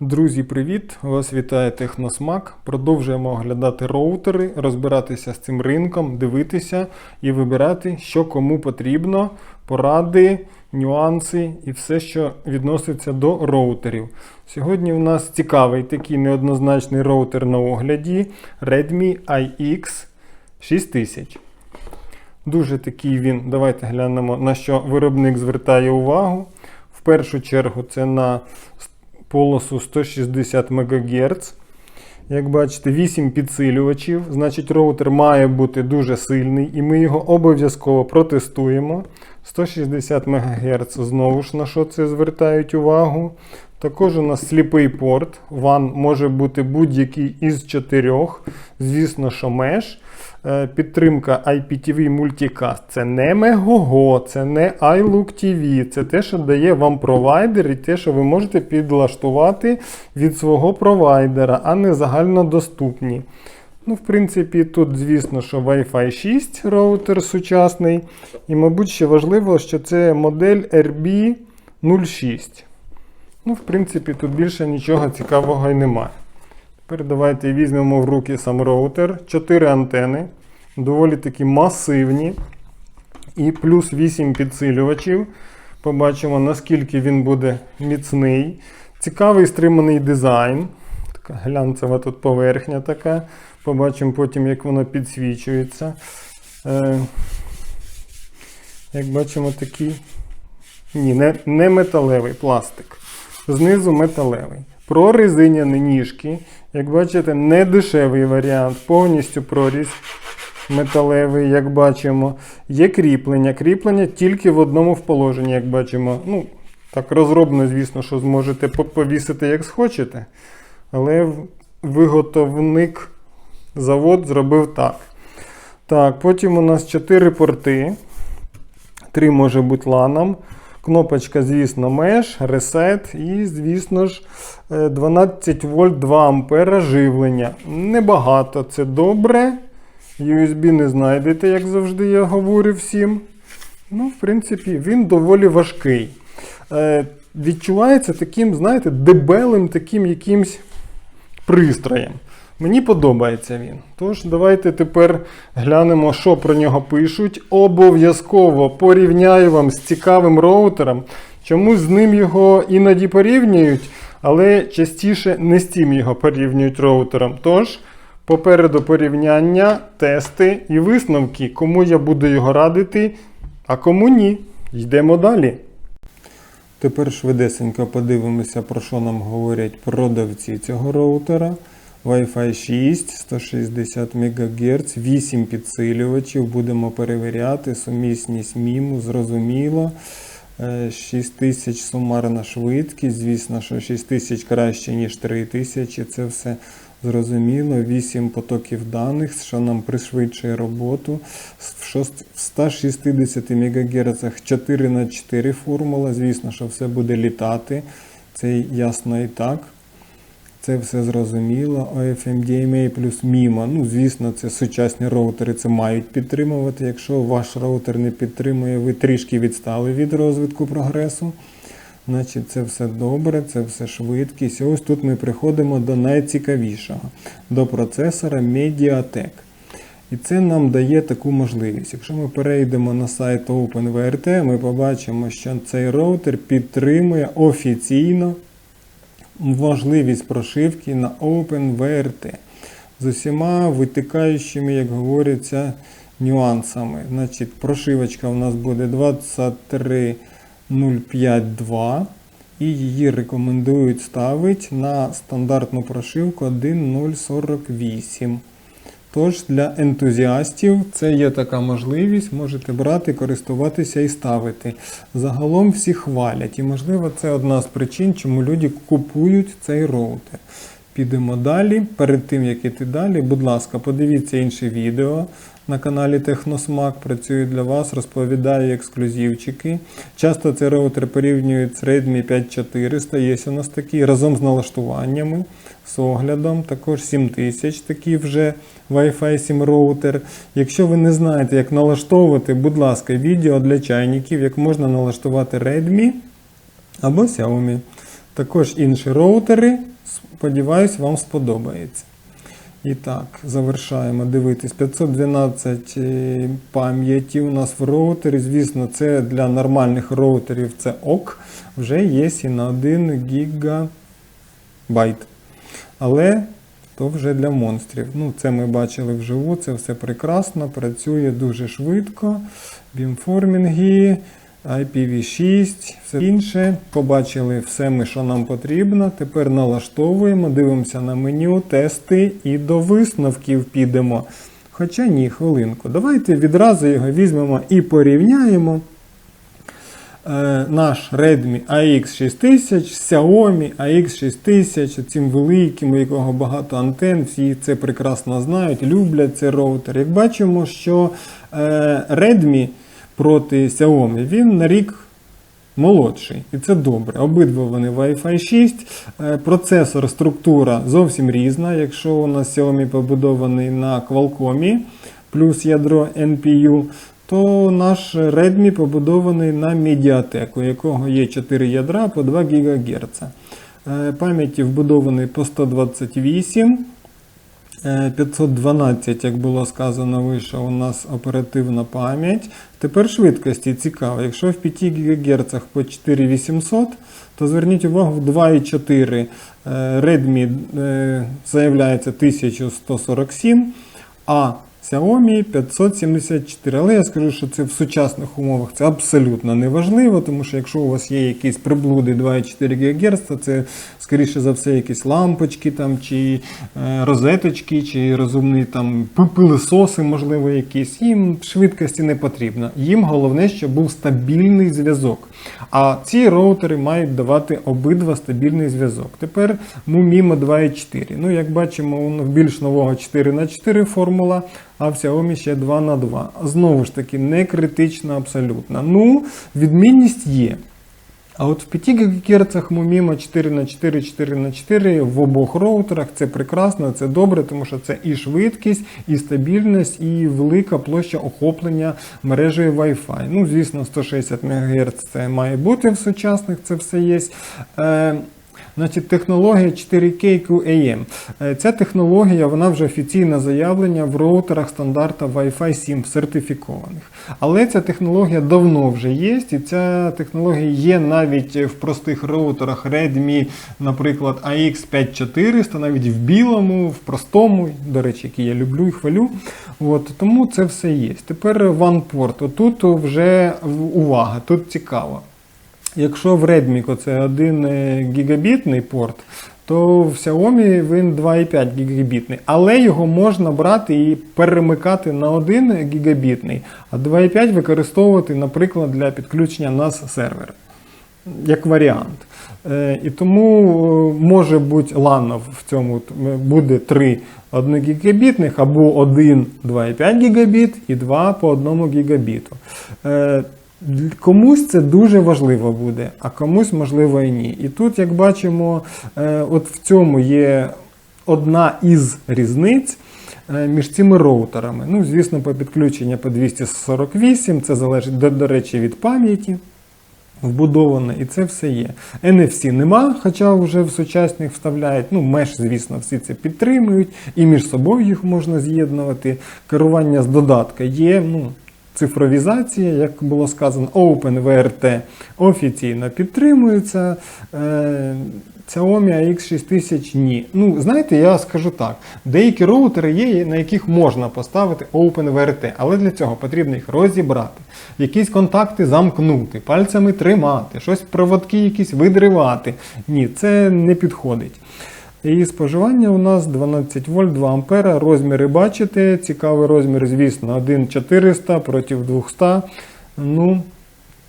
Друзі, привіт! Вас вітає Техносмак. Продовжуємо оглядати роутери, розбиратися з цим ринком, дивитися і вибирати, що кому потрібно, поради, нюанси і все, що відноситься до роутерів. Сьогодні у нас цікавий такий неоднозначний роутер на огляді Redmi IX 6000. Дуже такий він. Давайте глянемо, на що виробник звертає увагу. В першу чергу це на полосу 160 МГц. Як бачите, 8 підсилювачів. Значить, роутер має бути дуже сильний, і ми його обов'язково протестуємо. 160 МГц, знову ж на що це звертають увагу. Також у нас сліпий порт. WAN може бути будь-який із чотирьох. Звісно, що меж. Е, Підтримка IPTV Multicast. Це не Megogo, це не iLook TV. Це те, що дає вам провайдер, і те, що ви можете підлаштувати від свого провайдера, а не загальнодоступні. Ну, в принципі, тут, звісно, що Wi-Fi 6 роутер сучасний. І, мабуть, ще важливо, що це модель RB06. Ну, в принципі, тут більше нічого цікавого і немає. Тепер давайте візьмемо в руки сам роутер. 4 антени, доволі такі масивні. І плюс 8 підсилювачів. Побачимо, наскільки він буде міцний. Цікавий стриманий дизайн. Така глянцева тут поверхня така. Побачимо потім, як воно підсвічується. Е, як бачимо, такий. Ні, не, не металевий пластик. Знизу металевий. Прорезиняні ніжки. Як бачите, не дешевий варіант, повністю проріз металевий, як бачимо. Є кріплення. Кріплення тільки в одному в положенні, як бачимо. Ну, так розроблено, звісно, що зможете повісити, як схочете. Але виготовник завод зробив так. Так, потім у нас 4 порти. 3 може бути ланом. Кнопочка, звісно, меш, ресет і, звісно ж, е, 12 вольт 2 ампера живлення. Небагато, це добре. USB не знайдете, як завжди я говорю всім. Ну, в принципі, він доволі важкий. Е, відчувається таким, знаєте, дебелим таким якимсь пристроєм. Мені подобається він. Тож, давайте тепер глянемо, що про нього пишуть. Обов'язково порівняю вам з цікавим роутером. Чомусь з ним його іноді порівнюють, але частіше не з цим його порівнюють роутером. Тож, попереду порівняння, тести і висновки, кому я буду його радити, а кому ні. Йдемо далі. Тепер швидесенько подивимося, про що нам говорять продавці цього роутера. Wi-Fi 6, 160 МГц, 8 підсилювачів. Будемо перевіряти сумісність міму, зрозуміло. Е, 6000 сумарна швидкість. Звісно, що 6000 краще, ніж 3000. Це все зрозуміло. 8 потоків даних, що нам пришвидшує роботу. В 160 МГц 4 на 4 формула. Звісно, що все буде літати. Це ясно і так. Це все зрозуміло. OFMDMA плюс MIMO. Ну, звісно, це сучасні роутери це мають підтримувати. Якщо ваш роутер не підтримує, ви трішки відстали від розвитку прогресу. Значить, це все добре, це все швидкість. Ось тут ми приходимо до найцікавішого, до процесора Mediatek. І це нам дає таку можливість. Якщо ми перейдемо на сайт OpenVRT, ми побачимо, що цей роутер підтримує офіційно можливість прошивки на OpenVRT з усіма витикаючими, як говориться, нюансами. Значить, прошивочка у нас буде 23.05.2 і її рекомендують ставити на стандартну прошивку 1.048. Тож для ентузіастів це є така можливість, можете брати, користуватися і ставити. Загалом всі хвалять, і можливо це одна з причин, чому люди купують цей роутер. Підемо далі. Перед тим як іти далі, будь ласка, подивіться інше відео на каналі Техносмак. Працюю для вас, розповідаю ексклюзивчики. Часто цей роутер порівнюють з Redmi 5400. Є у нас такий разом з налаштуваннями, з оглядом. Також 7000 такий вже Wi-Fi 7 роутер. Якщо ви не знаєте, як налаштовувати, будь ласка, відео для чайників, як можна налаштувати Redmi або Xiaomi. Також інші роутери. Сподіваюсь, вам сподобається. І так, завершаємо дивитись. 512 е, пам'яті у нас в роутері. Звісно, це для нормальних роутерів це ок. Вже є і на 1 гігабайт. Але то вже для монстрів. Ну, це ми бачили вживу, це все прекрасно, працює дуже швидко. Бімформінги, IPv6, все інше. Побачили все, ми, що нам потрібно. Тепер налаштовуємо, дивимося на меню, тести і до висновків підемо. Хоча ні, хвилинку. Давайте відразу його візьмемо і порівняємо. Е, наш Redmi AX6000, Xiaomi AX6000, цим великим, у якого багато антен, всі це прекрасно знають, люблять цей роутер. Як бачимо, що е, Redmi проти Xiaomi він на рік молодший, і це добре. Обидва вони Wi-Fi 6. Е, Процесор, структура зовсім різна. Якщо у нас Xiaomi побудований на Qualcomm плюс ядро NPU, то наш Redmi побудований на Mediatek, у якого є 4 ядра по 2 ГГц. Е, Пам'яті вбудований по 128. Е, 512, як було сказано вище, у нас оперативна пам'ять. Тепер швидкості цікаво. Якщо в 5 ГГц по 4800, то зверніть увагу, в 2,4 е, Redmi е, заявляється 1147, а Xiaomi 574. Але я скажу, що це в сучасних умовах це абсолютно не важливо, тому що якщо у вас є якісь приблуди 2,4 ГГц, то це скоріше за все якісь лампочки там, чи е, розеточки, чи розумні там пи- пилисоси, можливо, якісь. Їм швидкості не потрібно. Їм головне, щоб був стабільний зв'язок. А ці роутери мають давати обидва стабільний зв'язок. Тепер Mumimo 2.4. Ну, як бачимо, більш нового 4 на 4 формула, а в Xiaomi ще 2 на 2. Знову ж таки, не критично абсолютно. Ну, відмінність є. А от в 5 ГГц Mumimo 4 на 4 4 на 4 в обох роутерах це прекрасно, це добре, тому що це і швидкість, і стабільність, і велика площа охоплення мережею Wi-Fi. Ну, звісно, 160 МГц це має бути в сучасних, це все є. Значить, технологія 4K QAM. Е, Ця технологія вона вже офіційно заявлення в роутерах стандарта Wi-Fi 7 сертифікованих. Але ця технологія давно вже є, і ця технологія є навіть в простих роутерах Redmi, наприклад, AX5400, навіть в білому, в простому, до речі, який я люблю і хвалю. От, тому це все є. Тепер OnePort. Отут вже увага, тут цікаво. Якщо в Redmi це 1 гігабітний порт, то в Xiaomi він 2,5 гігабітний. Але його можна брати і перемикати на 1 гігабітний, а 2,5 використовувати, наприклад, для підключення NAS сервера. Як варіант. Е, І тому е, може бути LAN в цьому буде 3 1 гігабітних або 1 2,5 гігабіт і 2 по 1 гігабіту. Комусь це дуже важливо буде, а комусь можливо і ні. І тут, як бачимо, е, от в цьому є одна із різниць е, між цими роутерами. Ну, звісно, по підключенню по 248, це залежить, до, до речі, від пам'яті. Вбудоване, і це все є. NFC нема, хоча вже в сучасних вставляють. Ну, меш, звісно, всі це підтримують, і між собою їх можна з'єднувати. Керування з додатка є. Ну, цифровізація, як було сказано, OpenVRT офіційно підтримується. Е, Xiaomi AX6000 ні. Ну, знаєте, я скажу так: деякі роутери є, на яких можна поставити OpenVRT, але для цього потрібно їх розібрати, якісь контакти замкнути, пальцями тримати, щось проводки якісь видривати. Ні, це не підходить. І споживання у нас 12 вольт 2 ампера. Розміри бачите. Цікавий розмір, звісно, 1,400 проти 200. Ну,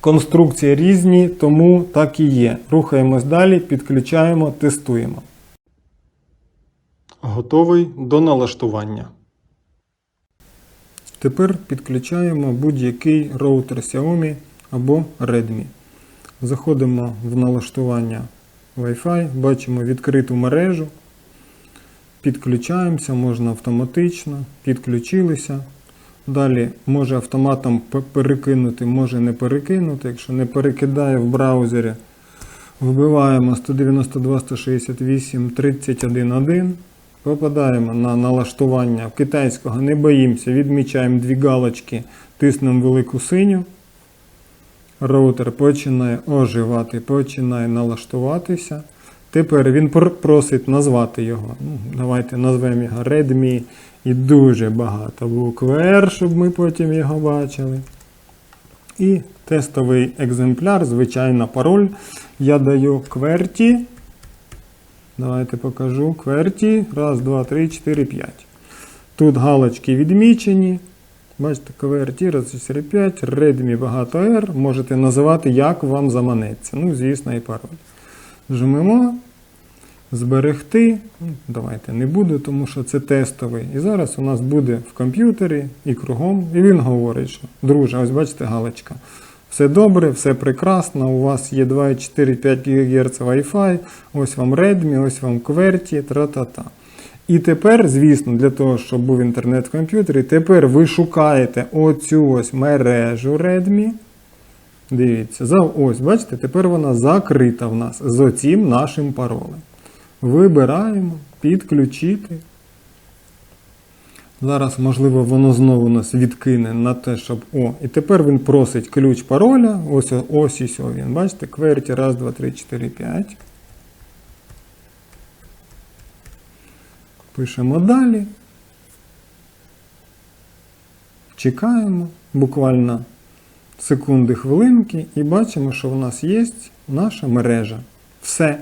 конструкції різні, тому так і є. Рухаємось далі, підключаємо, тестуємо. Готовий до налаштування. Тепер підключаємо будь-який роутер Xiaomi або Redmi. Заходимо в налаштування Wi-Fi, бачимо відкриту мережу. Підключаємося, можна автоматично, підключилися. Далі може автоматом перекинути, може не перекинути. Якщо не перекидає в браузері, Вбиваємо 192, 168, 31, 1. Попадаємо на налаштування китайського, не боїмося, відмічаємо дві галочки, тиснемо велику синю. Роутер починає оживати, починає налаштуватися. Тепер він просить назвати його. Ну, давайте назвемо його Redmi і дуже багато букв R, щоб ми потім його бачили. І тестовий екземпляр, звичайно, пароль. Я даю QWERTY. Давайте покажу. QWERTY. Раз, два, три, чотири, п'ять. Тут галочки відмічені. Бачите, раз, 4, 5, Redmi багато R. Можете називати, як вам заманеться. Ну, звісно, і пароль. Жмемо. Зберегти. Ну, Давайте не буду, тому що це тестовий. І зараз у нас буде в комп'ютері і кругом. І він говорить, що друже, ось бачите галочка. Все добре, все прекрасно. У вас є 2,4-5 ГГц Wi-Fi, ось вам Redmi, ось вам QWERTY, тра-та-та. І тепер, звісно, для того, щоб був інтернет в комп'ютері, тепер ви шукаєте оцю ось мережу Redmi. Дивіться, за ось, бачите, тепер вона закрита в нас з оцім нашим паролем. Вибираємо, підключити. Зараз, можливо, воно знову нас відкине на те, щоб. О, і тепер він просить ключ пароля. Ось ось і все він. Бачите, QWERTY, раз, два, три, чотири, п'ять. Пишемо далі. Чекаємо буквально секунди, хвилинки, і бачимо, що в нас є наша мережа. Все.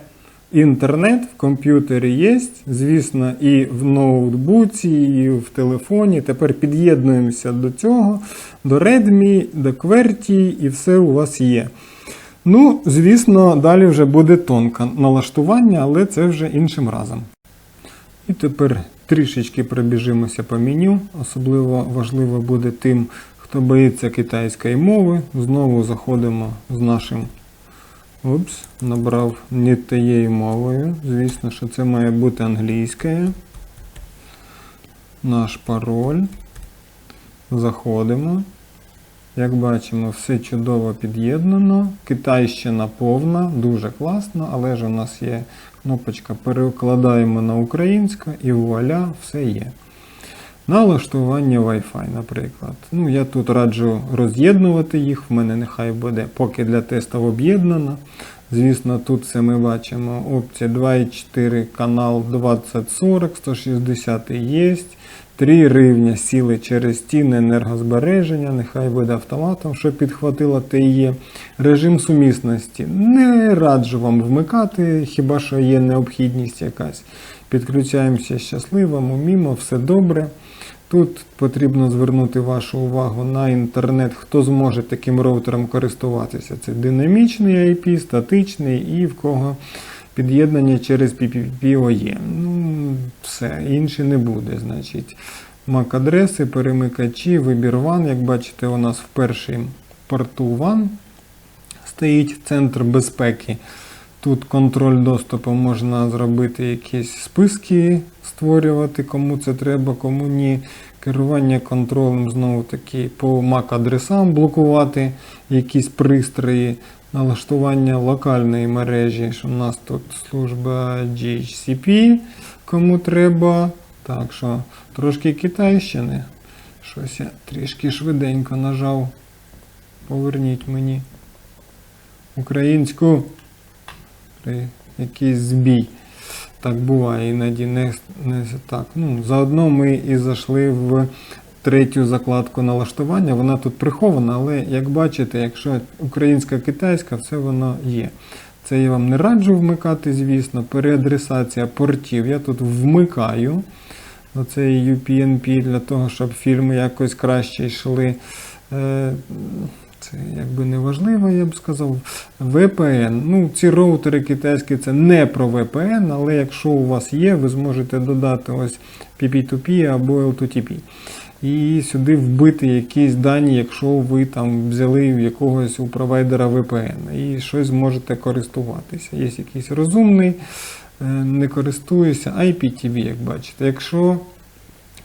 Інтернет в комп'ютері є, звісно, і в ноутбуці, і в телефоні. Тепер під'єднуємося до цього, до Redmi, до QWERTY, і все у вас є. Ну, звісно, далі вже буде тонке налаштування, але це вже іншим разом. І тепер трішечки пробіжимося по меню. Особливо важливо буде тим, хто боїться китайської мови. Знову заходимо з нашим. Упс, набрав не тією мовою. Звісно, що це має бути англійською. Наш пароль. Заходимо. Як бачимо, все чудово під'єднано. Китайщина повна, дуже класно, але ж у нас є кнопочка перекладаємо на українську і вуаля, все є. Налаштування Wi-Fi, наприклад. Ну, я тут раджу роз'єднувати їх, в мене нехай буде поки для тестів об'єднано. Звісно, тут все ми бачимо. Опція 2.4 канал 2040, 160 є. 3 рівня сіли через стіни енергозбереження, нехай буде автоматом, щоб підхватило ТІЄ. Режим сумісності. Не раджу вам вмикати, хіба що є необхідність якась. Підключаємося щасливо, мімо, все добре. Тут потрібно звернути вашу увагу на інтернет, хто зможе таким роутером користуватися. Це динамічний IP, статичний і в кого під'єднання через PPPoE. Ну, все, інше не буде. Значить, MAC-адреси, перемикачі, вибір WAN. Як бачите, у нас в першій порту WAN стоїть центр безпеки. Тут контроль доступу можна зробити якісь списки, створювати, кому це треба, кому ні. Керування контролем знову таки по MAC-адресам блокувати якісь пристрої, налаштування локальної мережі. що У нас тут служба GHCP, кому треба. Так що трошки китайщини. Щось я трішки швиденько нажав. Поверніть мені українську якийсь збій. Так буває, іноді не, не так. Ну, заодно ми і зайшли в третю закладку налаштування. Вона тут прихована, але як бачите, якщо українська китайська, все воно є. Це я вам не раджу вмикати, звісно. Переадресація портів. Я тут вмикаю оцей UPnP для того, щоб фільми якось краще йшли. Це якби не важливо, я б сказав. VPN. Ну, ці роутери китайські це не про VPN, але якщо у вас є, ви зможете додати ось PP2P або L2TP. І сюди вбити якісь дані, якщо ви там взяли в якогось у провайдера VPN і щось зможете користуватися. Є якийсь розумний, е, не користуюся, IPTV, як бачите. Якщо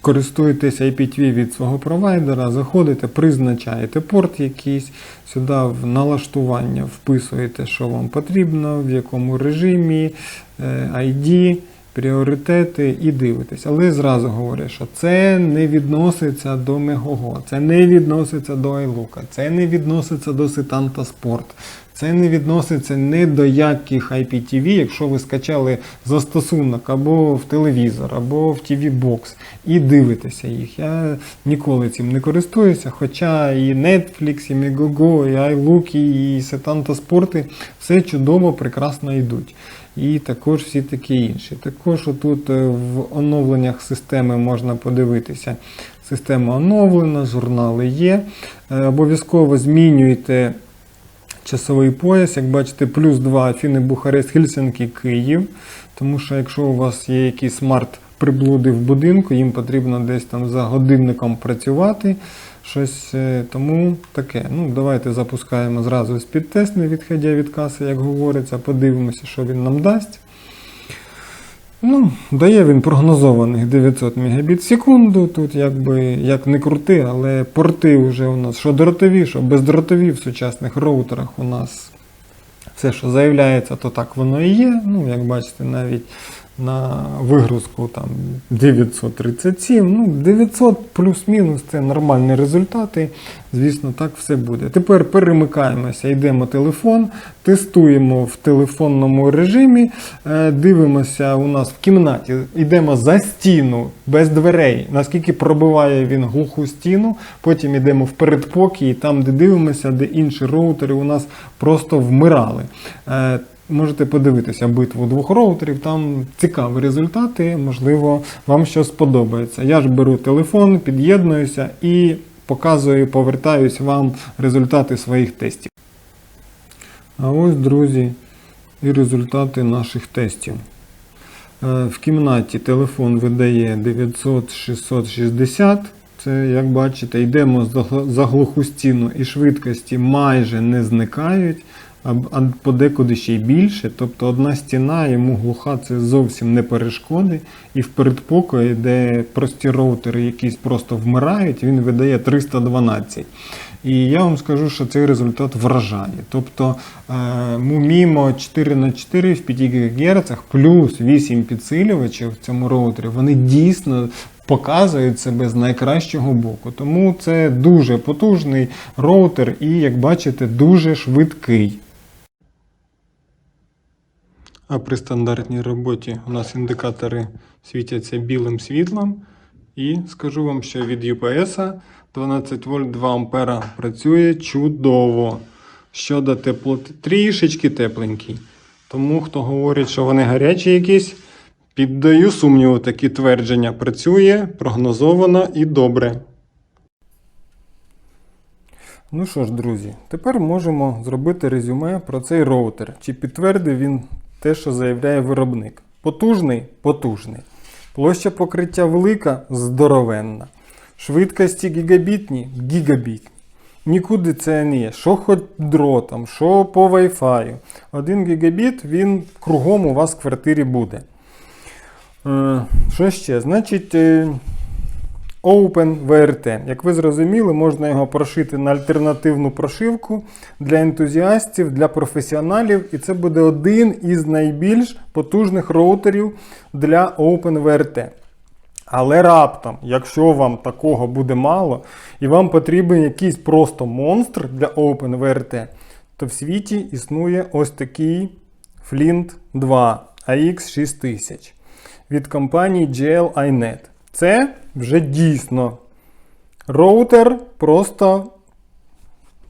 користуєтесь IPTV від свого провайдера, заходите, призначаєте порт якийсь, сюди в налаштування вписуєте, що вам потрібно, в якому режимі, е, ID, пріоритети і дивитесь. Але зразу говорю, що це не відноситься до Мегого, це не відноситься до iLook, це не відноситься до Сетанта Sport. Це не відноситься ні до яких IPTV, якщо ви скачали застосунок або в телевізор, або в TV Box і дивитеся їх. Я ніколи цим не користуюся, хоча і Netflix, і Megogo, і iLook, і Setanta Sport все чудово, прекрасно йдуть. І також всі такі інші. Також тут в оновленнях системи можна подивитися. Система оновлена, журнали є. Е, Обов'язково змінюйте часовий пояс, як бачите, плюс 2 Афіни, Бухарест, Хельсинки, Київ. Тому що якщо у вас є якісь смарт-приблуди в будинку, їм потрібно десь там за годинником працювати. Щось е, тому таке. Ну, давайте запускаємо зразу спідтест, не відходя від каси, як говориться, подивимося, що він нам дасть. Ну, дає він прогнозованих 900 Мбіт в секунду. Тут якби як не крути, але порти вже у нас що дротові, що бездротові в сучасних роутерах у нас все, що заявляється, то так воно і є. Ну, як бачите, навіть на вигрузку там 937. Ну, 900 плюс-мінус це нормальні результати. Звісно, так все буде. Тепер перемикаємося, йдемо телефон, тестуємо в телефонному режимі, е, дивимося у нас в кімнаті, йдемо за стіну без дверей, наскільки пробиває він глуху стіну. Потім йдемо в передпокій, там, де дивимося, де інші роутери у нас просто вмирали. Можете подивитися битву двох роутерів, там цікаві результати, можливо, вам щось сподобається. Я ж беру телефон, під'єднуюся і показую, повертаюсь вам результати своїх тестів. А ось, друзі, і результати наших тестів. Е, В кімнаті телефон видає 900-660. Це, як бачите, йдемо за глуху стіну і швидкості майже не зникають, а подекуди ще й більше. Тобто одна стіна йому глуха це зовсім не перешкоди. І в передпокої, де прості роутери якісь просто вмирають, він видає 312. І я вам скажу, що цей результат вражає. Тобто е, Mumimo 4 на 4 в 5 ГГц плюс 8 підсилювачів в цьому роутері, вони дійсно показують себе з найкращого боку. Тому це дуже потужний роутер і, як бачите, дуже швидкий. А при стандартній роботі у нас індикатори світяться білим світлом. І скажу вам, що від UPS 12 вольт 2 ампера працює чудово. Щодо теплоти, трішечки тепленький. Тому хто говорить, що вони гарячі якісь, піддаю сумніву такі твердження. Працює прогнозовано і добре. Ну що ж, друзі, тепер можемо зробити резюме про цей роутер. Чи підтвердив він те, що заявляє виробник? Потужний? Потужний. Площа покриття велика здоровенна. Швидкості гігабітні гігабітні. Нікуди це не є. Що хоч дротом, що по Wi-Fi. 1 гігабіт він кругом у вас в квартирі буде. Е, Що ще? Значить, е, OpenVRT. Як ви зрозуміли, можна його прошити на альтернативну прошивку для ентузіастів, для професіоналів, і це буде один із найбільш потужних роутерів для OpenVRT. Але раптом, якщо вам такого буде мало, і вам потрібен якийсь просто монстр для OpenVRT, то в світі існує ось такий Flint 2 AX6000 від компанії GL-iNet. Це вже дійсно роутер просто,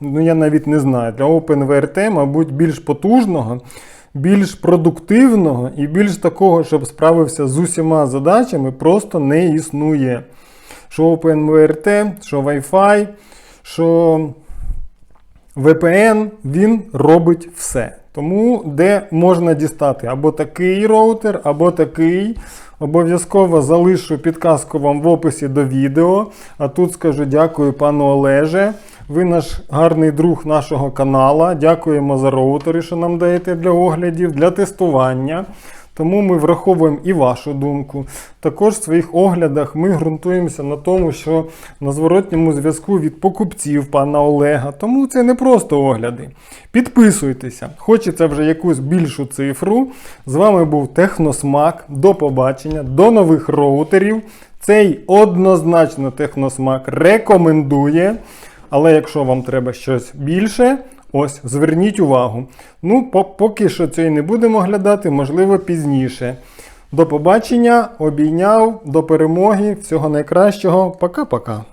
ну я навіть не знаю, для OpenVRT, мабуть, більш потужного, більш продуктивного і більш такого, щоб справився з усіма задачами, просто не існує. Що OpenVRT, що Wi-Fi, що VPN, він робить все. Тому де можна дістати або такий роутер, або такий. Обов'язково залишу підказку вам в описі до відео. А тут скажу дякую пану Олеже. Ви наш гарний друг нашого канала. Дякуємо за роутери, що нам даєте для оглядів, для тестування. Тому ми враховуємо і вашу думку. Також в своїх оглядах ми ґрунтуємося на тому, що на зворотньому зв'язку від покупців пана Олега. Тому це не просто огляди. Підписуйтеся, хочеться вже якусь більшу цифру. З вами був Техносмак. До побачення, до нових роутерів. Цей однозначно Техносмак рекомендує. Але якщо вам треба щось більше, ось зверніть увагу. Ну, поки що цей не будемо глядати, можливо, пізніше. До побачення, обійняв, до перемоги, всього найкращого. Пока-пока.